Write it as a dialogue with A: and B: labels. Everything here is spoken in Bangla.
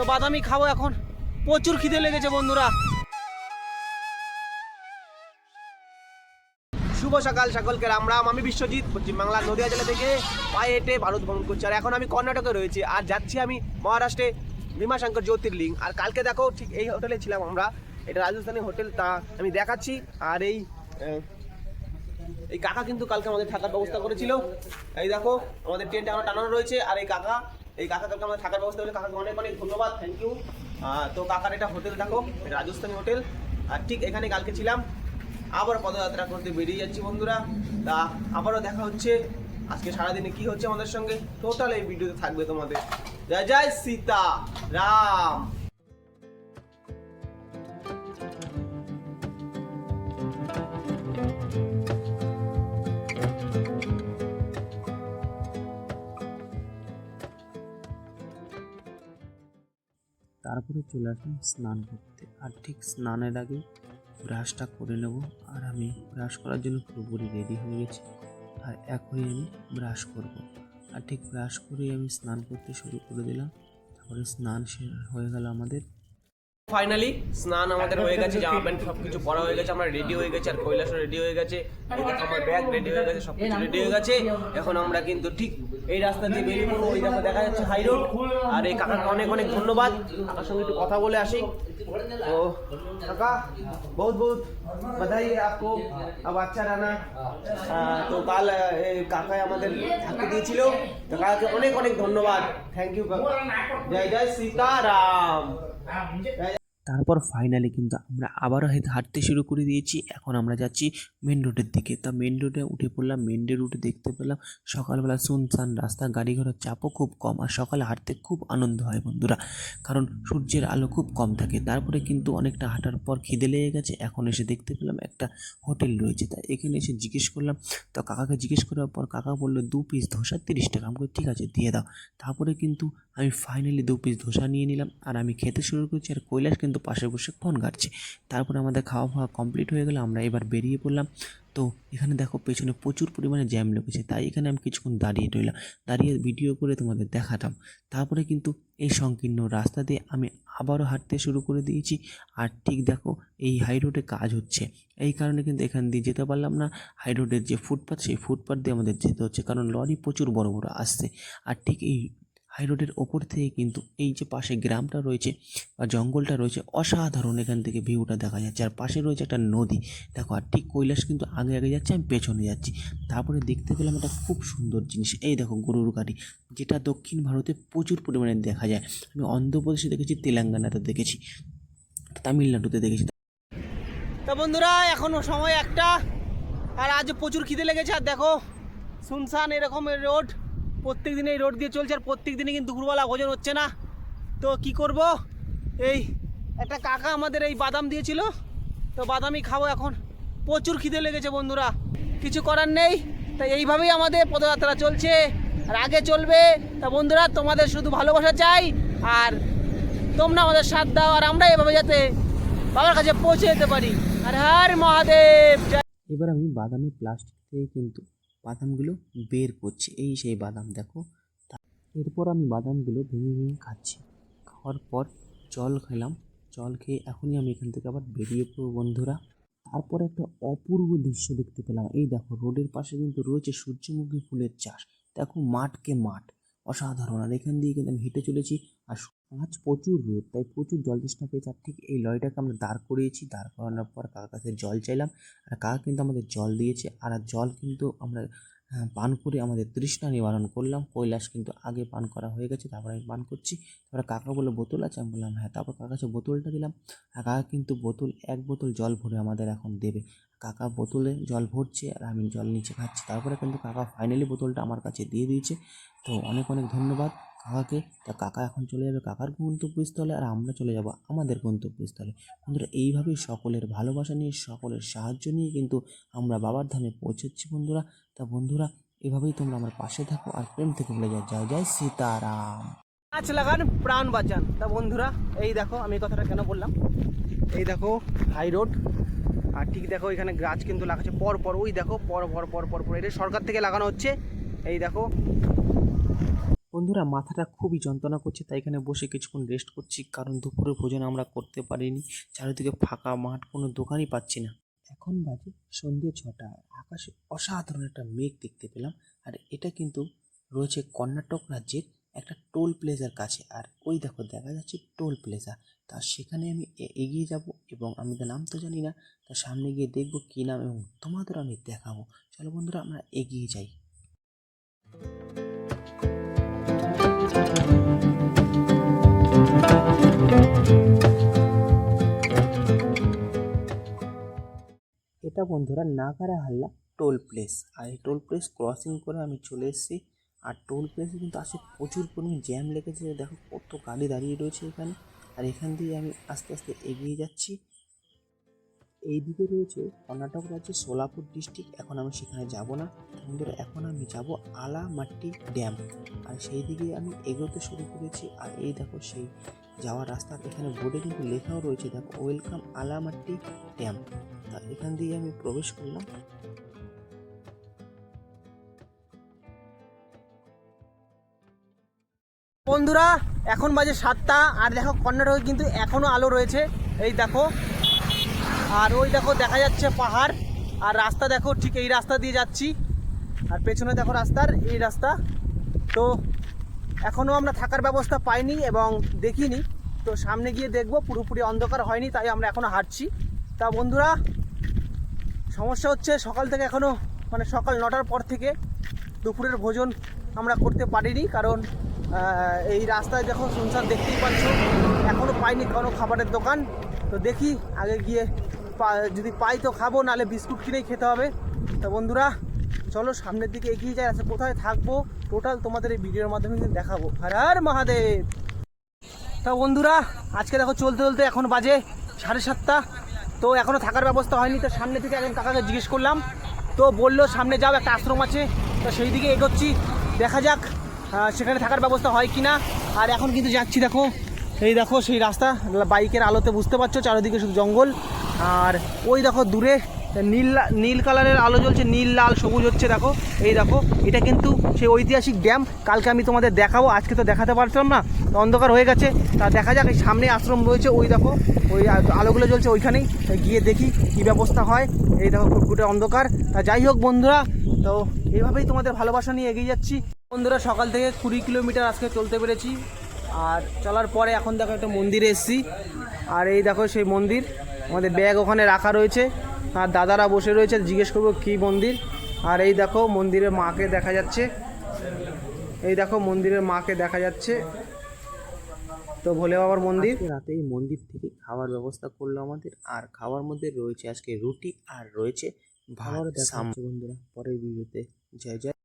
A: তো বাদামি খাব এখন। প্রচুর খিদে লেগেছে বন্ধুরা। শুভ সকাল সকলকে, রাম রাম। আমি বিশ্বজিৎ পশ্চিমবাংলার নদিয়া জেলা থেকে পায়ে হেঁটে ভারত ভ্রমণ করছি। আর এখন আমি কর্ণাটকে রয়েছি। আর যাচ্ছি আমি মহারাষ্ট্রে ভীমাশঙ্কর জ্যোতির্লিঙ্গ আর কালকে দেখো, ঠিক এই হোটেলে ছিলাম আমরা। এটা রাজস্থানী হোটেল, তা আমি দেখাচ্ছি। আর এই এই কাকা কিন্তু কালকে আমাদের থাকার ব্যবস্থা করেছিল। এই দেখো, আমাদের টেন্ট আমরা টানানো রয়েছে। আর এই কাকা এই কাকা কালকে আমাদের থাকার ব্যবস্থা হলে কাকাকে অনেক অনেক ধন্যবাদ থ্যাংক ইউ তো কাকার এটা হোটেল, দেখো রাজস্থানী হোটেল। আর ঠিক এখানে কালকে ছিলাম, আবার পদযাত্রা করতে বেরিয়ে যাচ্ছি বন্ধুরা। তা আবারও দেখা হচ্ছে। আজকে সারাদিনে কি হচ্ছে আমাদের সঙ্গে? টোটাল এই ভিডিওতে থাকবে তোমাদের। জয় জয়, সীতা, রাম।
B: তারপরে চলে আসলাম স্নান করতে। আর ঠিক স্নানের আগে ব্রাশটা করে নেব। আর আমি ব্রাশ করার জন্য পুরোপুরি রেডি হয়ে গেছি। আর এখনই আমি ব্রাশ করব। আর ঠিক ব্রাশ করেই আমি স্নান করতে শুরু করে দিলাম। তারপরে স্নান হয়ে গেল আমাদের।
A: ফাইনালি স্নান আমাদের হয়ে গেছে। জামা প্যান্ট সব কিছু পরা হয়ে গেছে। আমরা রেডি হয়ে গেছে। আর কৈলাসও রেডি হয়ে গেছে। আমার ব্যাগ রেডি হয়ে গেছে। সব কিছু রেডি হয়ে গেছে। এখন আমরা কিন্তু ঠিক এই রাস্তা দিয়ে বেরিয়ে পড়ব। ওই দেখো দেখা যাচ্ছে হাই রোড আর এই কাকাকে অনেক অনেক ধন্যবাদ। কাকার সঙ্গে একটু কথা বলে আসি। ও কাকা বহুত বহুত। বাধাই আপকো বাচ্চা রানা তো কাল কাকাই আমাদের থাকতে দিয়েছিল। তো কাকাকে অনেক অনেক ধন্যবাদ। থ্যাংক ইউ কাকা। জয় জয় সীতারাম। হ্যাঁ,
B: তারপর ফাইনালি কিন্তু আমরা আবারও হেঁটে, হাঁটতে শুরু করে দিয়েছি। এখন আমরা যাচ্ছি মেন রোডের দিকে। তা মেন রোডে উঠে পড়লাম মেন রোডে দেখতে পেলাম সকালবেলা শুনশান রাস্তা গাড়ি ঘোড়ার চাপও খুব কম আর সকালে হাঁটতে খুব আনন্দ হয় বন্ধুরা। কারণ সূর্যের আলো খুব কম থাকে। তারপরে কিন্তু অনেকটা হাঁটার পর খিদে লেগে গেছে। এখন এসে দেখতে পেলাম একটা হোটেল রয়েছে। তাই এখানে এসে জিজ্ঞেস করলাম, তো কাকাকে জিজ্ঞেস করার পর কাকা বলল, দু পিস ধোসা তিরিশ টাকা। আমি ঠিক আছে, দিয়ে দাও। তারপরে কিন্তু আমি ফাইনালি দু পিস ধোসা নিয়ে নিলাম। আর আমি খেতে শুরু করছি আর কৈলাস কিন্তু পাশে বসে ফোন ঘাটছে। তারপরে আমাদের খাওয়া ফাওয়া কমপ্লিট হয়ে গেলো, আমরা এবার বেরিয়ে পড়লাম। তো এখানে দেখো পেছনে প্রচুর পরিমাণে জ্যাম লেগেছে, তাই এখানে আমি কিছুক্ষণ দাঁড়িয়ে রইলাম। দাঁড়িয়ে ভিডিও করে তোমাদের দেখাতাম। তারপরে কিন্তু এই সংকীর্ণ রাস্তা দিয়ে আমি আবারও হাঁটতে শুরু করে দিয়েছি। আর ঠিক দেখো এই হাই রোডে কাজ হচ্ছে। এই কারণে কিন্তু এখান দিয়ে যেতে পারলাম না। হাই রোডের যে ফুটপাথ সেই ফুটপাথ দিয়ে আমাদের যেতে হচ্ছে। কারণ লরি প্রচুর বড় বড় আসছে। আর ঠিক এই হাই রোডের ওপর থেকে কিন্তু এই যে পাশে গ্রামটা রয়েছে বা জঙ্গলটা রয়েছে, অসাধারণ এখান থেকে ভিউটা দেখা যাচ্ছে। আর পাশে রয়েছে একটা নদী। দেখো, আর ঠিক কৈলাস কিন্তু আগে আগে যাচ্ছে, আমি পেছনে যাচ্ছি। তারপরে দেখতে পেলাম একটা খুব সুন্দর জিনিস। এই দেখো, গরুর গাড়ি, যেটা দক্ষিণ ভারতে প্রচুর পরিমাণে দেখা যায়। আমি অন্ধ্রপ্রদেশে দেখেছি, তেলেঙ্গানাতে দেখেছি, তামিলনাড়ুতে দেখেছি।
A: তা বন্ধুরা, এখনও সময় একটা, আর আজ প্রচুর খিদে লেগেছে। আর দেখো, শুনশান এরকম রোড। প্রত্যেক দিন এই রোড দিয়ে চলছে আর প্রত্যেক দিনই কিন্তু দুপুরবেলা ভোজন হচ্ছে না। তো কি করব? এই একটা কাকা আমাদের এই বাদাম দিয়েছিল। তো বাদামই খাব এখন। প্রচুর খিদে লেগেছে বন্ধুরা। কিছু করার নেই। তাই এইভাবেই আমাদের পদযাত্রা চলছে। আর আগে চলবে। তা বন্ধুরা, তোমাদের শুধু ভালোবাসা চাই। আর তোমরা আমাদের সাথ দাও। আর আমরা এভাবে যাতে বাবার কাছে পৌঁছে যেতে পারি। আর হর মহাদেব।
B: এবার আমি বাদামের প্লাস্টিক থেকে কিন্তু বাদামগুলো বের করছি। এই সেই বাদাম দেখো। এরপর আমি বাদামগুলো ভেঙে ভেঙে খাচ্ছি। খাওয়ার পর জল খেলাম। জল খেয়ে এখনই আমি এখান থেকে আবার বেরিয়ে পড়ব বন্ধুরা। তারপর একটা অপূর্ব দৃশ্য দেখতে পেলাম। এই দেখো, রোডের পাশে কিন্তু রয়েছে সূর্যমুখী ফুলের চাষ। দেখো, মাঠকে মাঠ। অসাধারণ। আর এখান দিয়ে কিন্তু আমি হেঁটে চলেছি। আর আজ প্রচুর রোদ তাই প্রচুর জল তৃষ্ণা পেয়েছে। আর ঠিক এই লরিটাকে আমরা দাঁড় করিয়েছি দাঁড় করানোর পর কাকার কাছে জল চাইলাম আর কাকা কিন্তু আমাদের জল দিয়েছে আর জল কিন্তু আমরা আহ, পান করে আমাদের তৃষ্ণা নিবারণ করলাম। কৈলাস কিন্তু আগে পান করা হয়ে গেছে তারপর আমি পান করছি। তারপরে কাকা বলল বোতল আছে? আমি বললাম হ্যাঁ তারপর কাকা কাছে বোতলটা দিলাম। আর কাকা কিন্তু বোতল এক বোতল জল ভরে আমাদের এখন দেবে। কাকা বোতলে জল ভরছে আর আমি জল নিচে খাচ্ছি। তারপরে কিন্তু কাকা ফাইনালি বোতলটা আমার কাছে দিয়ে দিয়েছে। তো অনেক অনেক ধন্যবাদ। কাকাকে? তা কাকা এখন চলে যাবে কাকার গন্তব্যস্থলে আর আমরা চলে যাব আমাদের গন্তব্যস্থলে। বন্ধুরা, এইভাবেই সকলের ভালোবাসা নিয়ে, সকলের সাহায্য নিয়ে কিন্তু আমরা বাবার ধামে পৌঁছেছি বন্ধুরা। তা বন্ধুরা, এভাবেই তোমরা আমার পাশে থাকো আর প্রেম থেকে বলে যায় জয় জয় সীতারাম।
A: গাছ লাগান, প্রাণ বাঁচান। তা বন্ধুরা, এই দেখো, আমি কথাটা কেন বললাম? এই দেখো হাই রোড আর ঠিক দেখো, এখানে গাছ কিন্তু লাগাচ্ছে পর পর। ওই দেখো, পর পর পর পর পর। এটা সরকার থেকে লাগানো হচ্ছে। এই দেখো
B: বন্ধুরা, মাথাটা খুবই যন্ত্রণা করছে, তাই এখানে বসে কিছুক্ষণ রেস্ট করছি। কারণ দুপুরের ভোজন আমরা করতে পারিনি। চারিদিকে ফাঁকা মাঠ, কোনো দোকানই পাচ্ছি না। এখন বাজে সন্ধ্যে ছটা। আকাশে অসাধারণ একটা মেঘ দেখতে পেলাম। আর এটা কিন্তু রয়েছে কর্ণাটক রাজ্যের একটা টোল প্লেজার কাছে। আর ওই দেখো, দেখা যাচ্ছে টোল প্লেজা। তা সেখানে আমি এগিয়ে যাব এবং আমি তো নাম তো জানি না। তার সামনে গিয়ে দেখব কী নাম এবং তোমাদের আমি দেখাবো। চলো বন্ধুরা, আমরা এগিয়ে যাই। এটা বন্ধুরা নাগারা হাল্লা টোল প্লেস। আর এই টোল প্লেস ক্রসিং করে আমি চলে এসেছি। আর টোল প্লেসে কিন্তু আসে প্রচুর পরিমাণ জ্যাম লেগেছে। দেখো কত গাড়ি দাঁড়িয়ে রয়েছে এখানে। আর এখান দিয়ে আমি আস্তে আস্তে এগিয়ে যাচ্ছি। এইদিকে রয়েছে কর্ণাটক রাজ্যের সোলাপুর ডিস্ট্রিক্ট এখন আমি সেখানে যাব না। বন্ধুরা, এখন আমি যাব আলামাট্টি ড্যাম আর সেই দিকে আমি এগোতে শুরু করেছি। আর এই দেখো, সেই যাওয়ার রাস্তা। এখানে বোর্ডে কিন্তু লেখাও রয়েছে, দেখো, ওয়েলকাম আলামাট্টি ড্যাম তা এখান দিয়ে আমি প্রবেশ করলাম।
A: বন্ধুরা, এখন বাজে সাতটা। আর দেখো, কর্ণাটকে কিন্তু এখনও আলো রয়েছে। এই দেখো আর ওই দেখো দেখা যাচ্ছে পাহাড়, আর রাস্তা দেখো ঠিক এই রাস্তা দিয়ে যাচ্ছি। আর পেছনে দেখো রাস্তার এই রাস্তা। তো এখনও আমরা থাকার ব্যবস্থা পাইনি এবং দেখিনি। তো সামনে গিয়ে দেখব, পুরোপুরি অন্ধকার হয়নি, তাই আমরা এখনও হাঁটছি। তা বন্ধুরা, সমস্যা হচ্ছে সকাল থেকে এখনও মানে সকাল নটার পর থেকে দুপুরের ভোজন আমরা করতে পারিনি। কারণ এই রাস্তায় দেখো সংসার দেখতেই পাচ্ছ এখনও পাইনি কোনো খাবারের দোকান। তো দেখি আগে গিয়ে যদি পাই তো খাব, নাহলে বিস্কুট কিনেই খেতে হবে। তো বন্ধুরা, চলো সামনের দিকে এগিয়ে যাই আচ্ছা কোথায় থাকব? টোটাল তোমাদের এই ভিডিওর মাধ্যমে দেখাবো। আর আর মহাদেব! তা বন্ধুরা, আজকে দেখো চলতে চলতে এখন বাজে সাড়ে সাতটা। তো এখনও থাকার ব্যবস্থা হয়নি, তো সামনে থেকে একজন কাকাকে জিজ্ঞেস করলাম। তো বলল, সামনে যাও, একটা আশ্রম আছে। তো সেই দিকে এগোচ্ছি। দেখা যাক সেখানে থাকার ব্যবস্থা হয় কি না আর এখন কিন্তু যাচ্ছি, দেখো। এই দেখো, সেই রাস্তা, বাইকের আলোতে বুঝতে পারছ, চারিদিকে শুধু জঙ্গল। আর ওই দেখো দূরে নীল নীল কালারের আলো জ্বলছে, নীল, লাল, সবুজ হচ্ছে দেখো। এই দেখো, এটা কিন্তু সেই ঐতিহাসিক ড্যাম। কালকে আমি তোমাদের দেখাবো, আজকে তো দেখাতে পারছিলাম না অন্ধকার হয়ে গেছে। তা দেখা যাক, এই সামনে আশ্রম রয়েছে, ওই দেখো, ওই আলোগুলো জ্বলছে ওইখানেই। গিয়ে দেখি কি ব্যবস্থা হয়। এই দেখো ফুটফুটে অন্ধকার। তা যাই হোক বন্ধুরা, তো এইভাবেই তোমাদের ভালোবাসা নিয়ে এগিয়ে যাচ্ছি। বন্ধুরা, সকাল থেকে কুড়ি কিলোমিটার আজকে চলতে পেরেছি। আর চলার পরে এখন দেখো একটা মন্দিরে এসেছি। আর এই দেখো সেই মন্দির। আমাদের ব্যাগ ওখানে রাখা রয়েছে। আর দাদারা বসে রয়েছে জিজ্ঞেস করব কী মন্দির? আর এই দেখো মন্দিরের মাকে দেখা যাচ্ছে। এই দেখো মন্দিরের মাকে দেখা যাচ্ছে। তো ভোলে বাবার মন্দির।
B: রাতে এই মন্দির থেকে খাবার ব্যবস্থা করল আমাদের। আর খাওয়ার মধ্যে রয়েছে আজকে রুটি আর রয়েছে
A: দেখা
B: বন্ধুরা পরের ভিডিওতে। জয় জয়।